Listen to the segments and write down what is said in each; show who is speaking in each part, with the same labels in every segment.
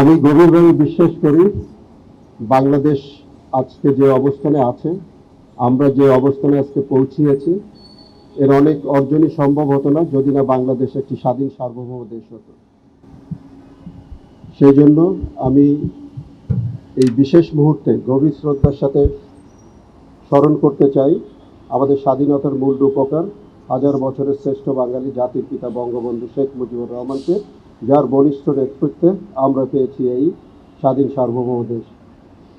Speaker 1: আমি গভীরভাবে বিশ্বাস করি বাংলাদেশ আজকে যে অবস্থানে আছে, আমরা যে অবস্থানে আজকে পৌঁছিয়েছি, এর অনেক অর্জনই সম্ভব হতো না যদি না বাংলাদেশ একটি স্বাধীন সার্বভৌম দেশ হতো। সেই জন্য আমি এই বিশেষ মুহূর্তে গভীর শ্রদ্ধার সাথে স্মরণ করতে চাই আমাদের স্বাধীনতার মূল রূপকার, হাজার বছরের শ্রেষ্ঠ বাঙালি জাতির পিতা বঙ্গবন্ধু শেখ মুজিবুর রহমানকে। যার বলিষ্ঠ নেতৃত্বে আমরা পেয়েছি এই স্বাধীন সার্বভৌম দেশ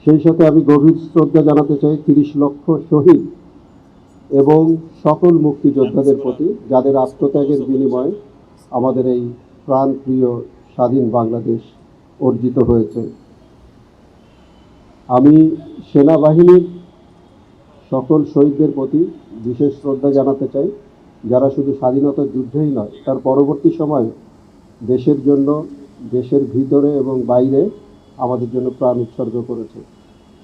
Speaker 1: সেই সাথে আমি গভীর শ্রদ্ধা জানাতে চাই তিরিশ লক্ষ শহীদ এবং সকল মুক্তিযোদ্ধাদের প্রতি, যাদের আত্মত্যাগের বিনিময়ে আমাদের এই প্রাণপ্রিয় স্বাধীন বাংলাদেশ অর্জিত হয়েছে। আমি সেনাবাহিনীর সকল শহীদদের প্রতি বিশেষ শ্রদ্ধা জানাতে চাই, যারা শুধু স্বাধীনতার যুদ্ধেই নয়, তার পরবর্তী সময়ে দেশের জন্য, দেশের ভিতরে এবং বাইরে আমাদের জন্য প্রাণ উৎসর্গ করেছে।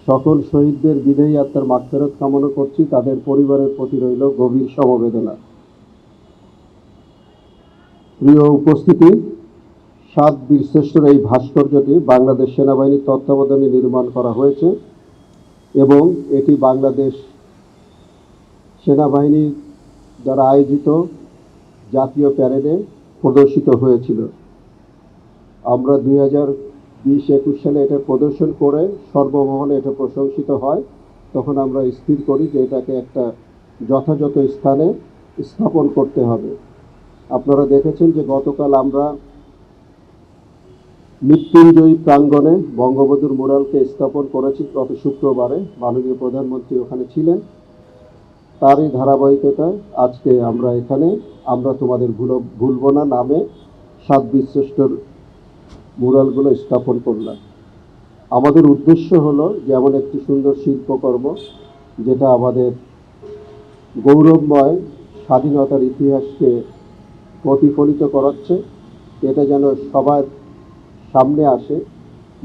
Speaker 1: সকল শহীদদের বিদেয়ী আত্মার মাগফেরত কামনা করছি। তাদের পরিবারের প্রতি রইল গভীর সমবেদনা। প্রিয় উপস্থিতি, সাত বীরশ্রেষ্ঠর এই ভাস্কর্যটি বাংলাদেশ সেনাবাহিনীর তত্ত্বাবধানে নির্মাণ করা হয়েছে এবং এটি বাংলাদেশ সেনাবাহিনী দ্বারা আয়োজিত জাতীয় প্যারেডে প্রদর্শিত হয়েছিল। আমরা দুই হাজার বিশ একুশ সালে এটা প্রদর্শন করে সর্বমহলে এটা প্রশংসিত হয়। তখন আমরা স্থির করি যে এটাকে একটা যথাযথ স্থানে স্থাপন করতে হবে। আপনারা দেখেছেন যে গতকাল আমরা মৃত্যুঞ্জয়ী প্রাঙ্গণে বঙ্গবন্ধুর মুরালকে স্থাপন করেছি গত শুক্রবারে। মাননীয় প্রধানমন্ত্রী ওখানে ছিলেন। তারই ধারাবাহিকতায় আজকে আমরা এখানে আমরা তোমাদের ভুলো ভুলব না নামে সাত বীরশ্রেষ্ঠর মুরালগুলো স্থাপন করলাম। আমাদের উদ্দেশ্য হলো যেমন একটি সুন্দর শিল্পকর্ম, যেটা আমাদের গৌরবময় স্বাধীনতার ইতিহাসকে প্রতিফলিত করাচ্ছে, এটা যেন সবার সামনে আসে,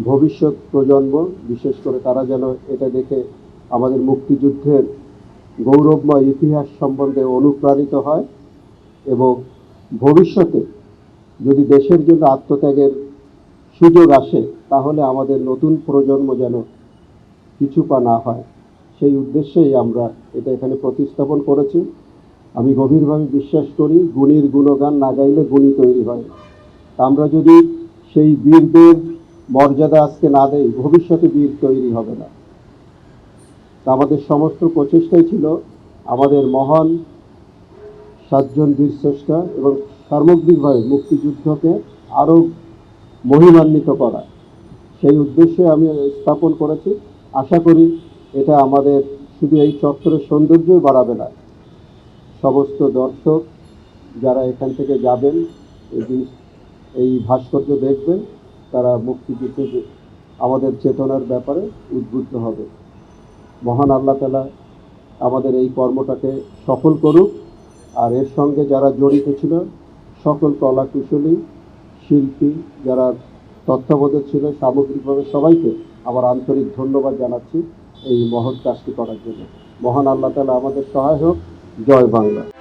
Speaker 1: ভবিষ্যৎ প্রজন্ম, বিশেষ করে তারা যেন এটা দেখে আমাদের মুক্তিযুদ্ধের গৌরবময় ইতিহাস সম্বন্ধে অনুপ্রাণিত হয়। এবং ভবিষ্যতে যদি দেশের জন্য আত্মত্যাগের সুযোগ আসে, তাহলে আমাদের নতুন প্রজন্ম যেন কিছু পা না হয়। সেই উদ্দেশ্যেই আমরা এটা এখানে প্রতিস্থাপন করেছি। আমি গভীরভাবে বিশ্বাস করি, গুণীর গুণগান না গাইলে গুণী তৈরি হয়। তা আমরা যদি সেই বীরদের মর্যাদা আজকে না দেই, ভবিষ্যতে বীর তৈরি হবে না। আমাদের সমস্ত প্রচেষ্টাই ছিল, আমাদের মহান সাতজন বীরশ্রেষ্ঠা এবং সার্বগ্রিকভাবে মুক্তিযুদ্ধকে আরও মহিমান্বিত করা। সেই উদ্দেশ্যে আমি স্থাপন করেছি। আশা করি এটা আমাদের শুধু এই চত্বরের সৌন্দর্যই বাড়াবে না। সমস্ত দর্শক যারা এখান থেকে যাবেন, এই জিনিস এই ভাস্কর্য দেখবেন, তারা মুক্তিযুদ্ধের আমাদের চেতনার ব্যাপারে উদ্বুদ্ধ হবে। মহান আল্লাহ তালা আমাদের এই কর্মটাকে সফল করুক। আর এর সঙ্গে যারা জড়িত ছিল, সকল কলাকুশলী, শিল্পী যারা তত্ত্বাবধায়ক ছিল, সামগ্রিকভাবে সবাইকে আমার আন্তরিক ধন্যবাদ জানাচ্ছি এই মহৎ কাজটি করার জন্য। মহান আল্লাহ তালা আমাদের সহায় হোক। জয় বাংলা।